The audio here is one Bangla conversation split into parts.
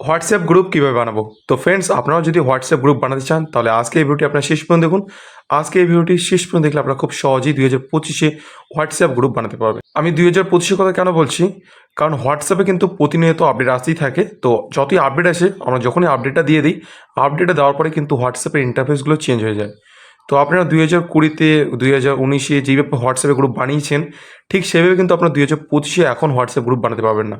হোয়াটসঅ্যাপ গ্রুপ কীভাবে বানাবো? তো ফ্রেন্ডস আপনারাও যদি হোয়াটসঅ্যাপ গ্রুপ বানাতে চান, তাহলে আজকে এই ভিডিওটি আপনার শেষ পর্যন্ত দেখুন। আজকে এই ভিডিওটি শেষ পর্যন্ত দেখলে আপনারা খুব সহজেই দুই হাজার পঁচিশে হোয়াটসঅ্যাপ গ্রুপ বানাতে পারবেন। আমি দুই হাজার পঁচিশের কথা কেন বলছি? কারণ হোয়াটসঅ্যাপে কিন্তু প্রতিনিয়ত আপডেট আসতেই থাকে। তো যতই আপডেট আসে, আমরা যখনই আপডেটটা দিয়ে দিই, আপডেটটা দেওয়ার পরে কিন্তু হোয়াটসঅ্যাপের ইন্টারফেসগুলো চেঞ্জ হয়ে যায়। তো আপনারা দুই হাজার কুড়িতে, দুই হাজার উনিশে যেভাবে হোয়াটসঅ্যাপে গ্রুপ বানিয়েছেন, ঠিক সেভাবে কিন্তু আপনারা দুই হাজার পঁচিশে এখন হোয়াটসঅ্যাপ গ্রুপ বানাতে পারবেন না।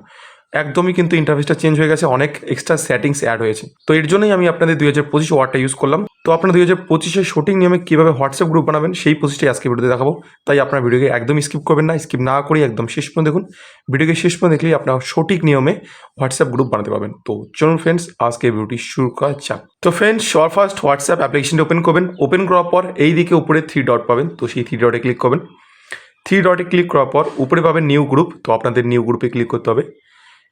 একদমই কিন্তু ইন্টারফেসটা চেঞ্জ হয়ে গেছে, অনেক এক্সট্রা সেটিংস অ্যাড হয়েছে। তো এর জন্যই আমি আপনাদের দুই হাজার পঁচিশ ওয়ার্ডটা ইউজ করলাম। তো আপনারা দুই হাজার পঁচিশের সঠিক নিয়মে কীভাবে হোয়াটসঅ্যাপ গ্রুপ বানাবেন, সেই পঁচিশটাই আজকে ভিডিওতে দেখাবো। তাই আপনার ভিডিওকে একদম স্কিপ করবেন না স্কিপ না করে একদম শেষ পর্যন্ত দেখুন। ভিডিওকে শেষ পর্যন্ত দেখলেই আপনার সঠিক নিয়মে হোয়াটসঅ্যাপ গ্রুপ বানাতে পারবেন। তো চলুন ফ্রেন্ডস আজকে ভিডিওটি শুরু করা যাক। তো ফ্রেন্ডস সর ফার্স্ট হোয়াটসঅ্যাপ অ্যাপ্লিকেশনটা ওপেন করবেন। ওপেন করার পর এই দিকে উপরে থ্রি ডট পাবেন। তো সেই থ্রি ডটে ক্লিক করবেন। থ্রি ডটে ক্লিক করার পর উপরে পাবেন নিউ গ্রুপ তো আপনাদের নিউ গ্রুপে ক্লিক করতে হবে।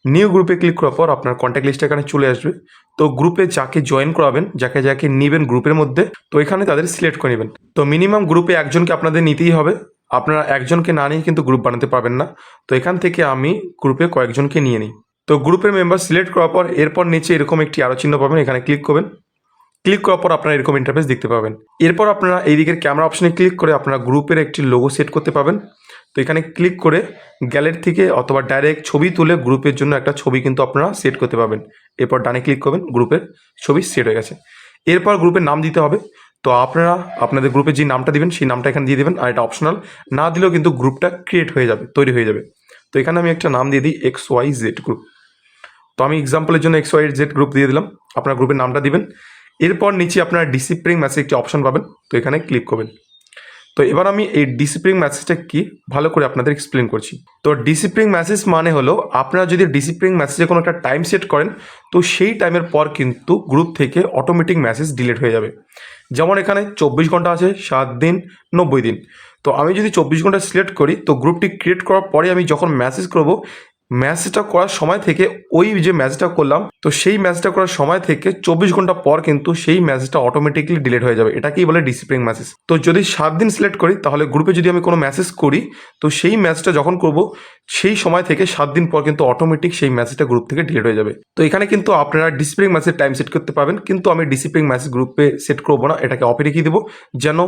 নিউ গ্রুপে ক্লিক করার পর আপনার কন্ট্যাক্ট লিস্ট এখানে চলে আসবে। তো গ্রুপে যাকে জয়েন করাবেন, যাকে যাকে নেবেন গ্রুপের মধ্যে, তো এখানে তাদের সিলেক্ট করে নেবেন। তো মিনিমাম গ্রুপে একজনকে আপনাদের নিতেই হবে। আপনারা একজনকে না নিয়ে কিন্তু গ্রুপ বানাতে পারবেন না। তো এখান থেকে আমি গ্রুপে কয়েকজনকে নিয়ে নিই। তো গ্রুপের মেম্বার সিলেক্ট করার পর, এরপর নিচে এরকম একটি আরও চিহ্ন পাবেন, এখানে ক্লিক করবেন। ক্লিক করার পর আপনারা এরকম ইন্টারফেস দেখতে পাবেন। এরপর আপনারা এই দিকের ক্যামেরা অপশনে ক্লিক করে আপনারা গ্রুপের একটি লোগো সেট করতে পাবেন তো এখানে ক্লিক করে গ্যালারি থেকে অথবা ডাইরেক্ট ছবি তুলে গ্রুপের জন্য একটা ছবি কিন্তু আপনারা সেট করতে পারবেন। এরপর ডানে ক্লিক করবেন গ্রুপের ছবি সেট হয়ে গেছে। এরপর গ্রুপের নাম দিতে হবে। তো আপনারা, আপনাদের গ্রুপে যে নামটা দিবেন, সেই নামটা এখানে দিয়ে দেবেন। আর এটা অপশনাল না দিলেও কিন্তু গ্রুপটা ক্রিয়েট হয়ে যাবে, তৈরি হয়ে যাবে। তো এখানে আমি একটা নাম দিয়ে দিই এক্স ওয়াই জেড গ্রুপ তো আমি এক্সাম্পলের জন্য এক্স ওয়াই জেড গ্রুপ দিয়ে দিলাম। আপনার গ্রুপের নামটা দিবেন। এরপর নিচে আপনারা ডিসিপ্লিন মেসেজ একটি অপশন পাবেন। তো এখানে ক্লিক করবেন। তো এবার আমি এই ডিসিপ্লিন মেসেজটা কি ভালো করে আপনাদের এক্সপ্লেন করছি। তো ডিসিপ্লিন মেসেজ মানে হলো, আপনারা যদি ডিসিপ্লিন মেসেজে কোনো একটা টাইম সেট করেন, তো সেই টাইমের পর কিন্তু গ্রুপ থেকে অটোমেটিক মেসেজ ডিলিট হয়ে যাবে। যেমন এখানে চব্বিশ ঘণ্টা আছে, সাত দিন, নব্বই দিন। তো আমি যদি চব্বিশ ঘণ্টা সিলেক্ট করি, তো গ্রুপটি ক্রিয়েট করার পরে আমি যখন মেসেজ করব ম্যাচটা করার সময় থেকে ওই যে ম্যাচটা করলাম, তো সেই ম্যাচটা করার সময় থেকে চব্বিশ ঘণ্টা পর কিন্তু সেই ম্যাচটা অটোমেটিকলি ডিলিট হয়ে যাবে। এটাকেই বলে ডিসিপ্লিন ম্যাসেজ তো যদি সাত দিন সিলেক্ট করি, তাহলে গ্রুপে যদি আমি কোনো মেসেজ করি, তো সেই ম্যাচটা যখন করব, সেই সময় থেকে সাত দিন পর কিন্তু অটোমেটিক সেই মেসেজটা গ্রুপ থেকে ডিলিট হয়ে যাবে। তো এখানে কিন্তু আপনারা ডিসিপ্লিন ম্যাসেজ টাইম সেট করতে পারবেন, কিন্তু আমি ডিসিপ্লিন ম্যাসেজ গ্রুপে সেট করব না, এটাকে অফে রেখে দেবো, যেন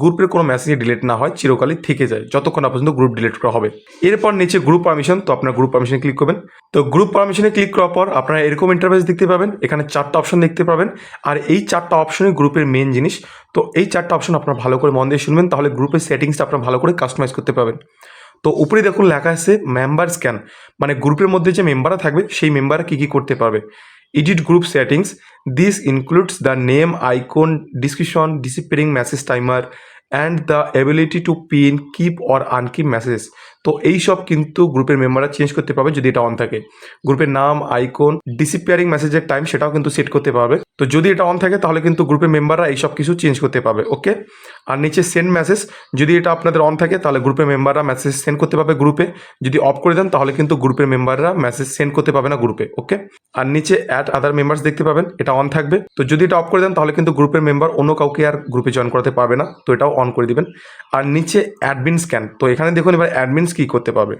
গ্রুপের কোনো ম্যাসেজ ডিলিট না হয়, চিরকালই থেকে যায়, যতক্ষণ না পর্যন্ত গ্রুপ ডিলিট করা হবে। এরপর নিচে গ্রুপ পারমিশন তো আপনার গ্রুপ পারমিশনে ক্লিক করবেন। তো গ্রুপ পারমিশনে ক্লিক করার পর আপনারা এরকম ইন্টারফেস দেখতে পাবেন, এখানে চারটা অপশন দেখতে পাবেন। আর এই চারটা অপশনই গ্রুপের মেন জিনিস, তো এই চারটা অপশন আপনারা ভালো করে মন দিয়ে শুনবেন, তাহলে গ্রুপের সেটিংসটা আপনারা ভালো করে কাস্টমাইজ করতে পারবেন। তো উপরে দেখুন লেখা আছে মেম্বার স্ক্যান মানে গ্রুপের মধ্যে যে মেম্বাররা থাকবে, সেই মেম্বাররা কী কী করতে পারবে। Edit group settings this includes the name icon description disappearing message timer and the ability to pin keep or unkeep message তো এই সব কিন্তু গ্রুপের মেম্বাররা চেঞ্জ করতে পারবে যদি এটা অন থাকে। গ্রুপের নাম আইকন ডিসিপিয়ারিং মেসেজের টাইম সেটাও কিন্তু সেট করতে পারবে। তো যদি এটা অন থাকে তাহলে কিন্তু গ্রুপের মেম্বাররা এই সব কিছু চেঞ্জ করতে পারবে ওকে আর নিচে সেন্ড মেসেজ যদি এটা আপনাদের অন থাকে তাহলে গ্রুপের মেম্বাররা মেসেজ সেন্ড করতে পারবে গ্রুপে যদি অফ করে দেন তাহলে কিন্তু গ্রুপের মেম্বাররা মেসেজ সেন্ড করতে পারবে না গ্রুপে ওকে আর নিচে অ্যাড আদার মেম্বার্স দেখতে পাবেন, এটা অন থাকবে। তো যদি এটা অফ করে দেন তাহলে কিন্তু গ্রুপের মেম্বার অন্য কাউকে আর গ্রুপে জয়েন করাতে পারবে না, তো এটাও অন করে দিবেন। আর নিচে অ্যাডমিন স্ক্যান তো এখানে দেখুন এবার অ্যাডমিনস কী করতে পারবে?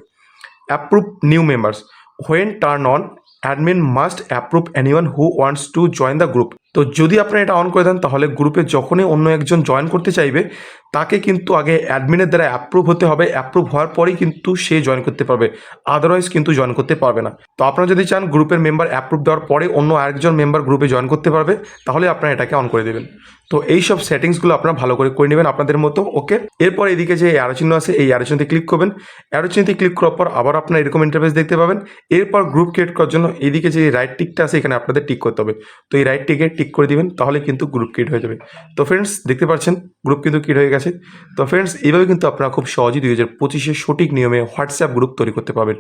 Approve new members when turn on admin must approve anyone who wants to join the group তো যদি আপনারা এটা অন করে দেন, তাহলে গ্রুপে যখনই অন্য একজন জয়েন করতে চাইবে, তাকে কিন্তু আগে অ্যাডমিনের দ্বারা অ্যাপ্রুভ হতে হবে। অ্যাপ্রুভ হওয়ার পরেই কিন্তু সে জয়েন করতে পারবে। আদারওয়াইজ কিন্তু জয়েন করতে পারবে না। তো আপনারা যদি চান গ্রুপের মেম্বার অ্যাপ্রুভ দেওয়ার পরে অন্য আরেকজন মেম্বার গ্রুপে জয়েন করতে পারবে, তাহলে আপনারা এটাকে অন করে দেবেন। তো এই সব সেটিংসগুলো আপনারা ভালো করে করে নেবেন আপনাদের মতো ওকে এরপর এদিকে যে অ্যারো চিহ্ন আছে, এই অ্যারো চিহ্নতে ক্লিক করবেন। অ্যারো চিহ্নতে ক্লিক করার পর আবার আপনার এরকম ইন্টারফেস দেখতে পাবেন। এরপর গ্রুপ ক্রিয়েট করার জন্য এদিকে যে রাইট টিকটা আছে, এখানে আপনাদের টিক করতে হবে। তো এই রাইট টিকে টিক করে দিবেন, তাহলে কিন্তু গ্রুপ ক্রিয়েট হয়ে যাবে। তো ফ্রেন্ডস দেখতে পাচ্ছেন গ্রুপ কিন্তু ক্রিয়েট হয়ে গেছে। তো ফ্রেন্ডস এইভাবে কিন্তু আপনারা খুব সহজেই দুই পঁচিশের সঠিক নিয়মে হোয়াটসঅ্যাপ গ্রুপ তৈরি করতে পারবেন।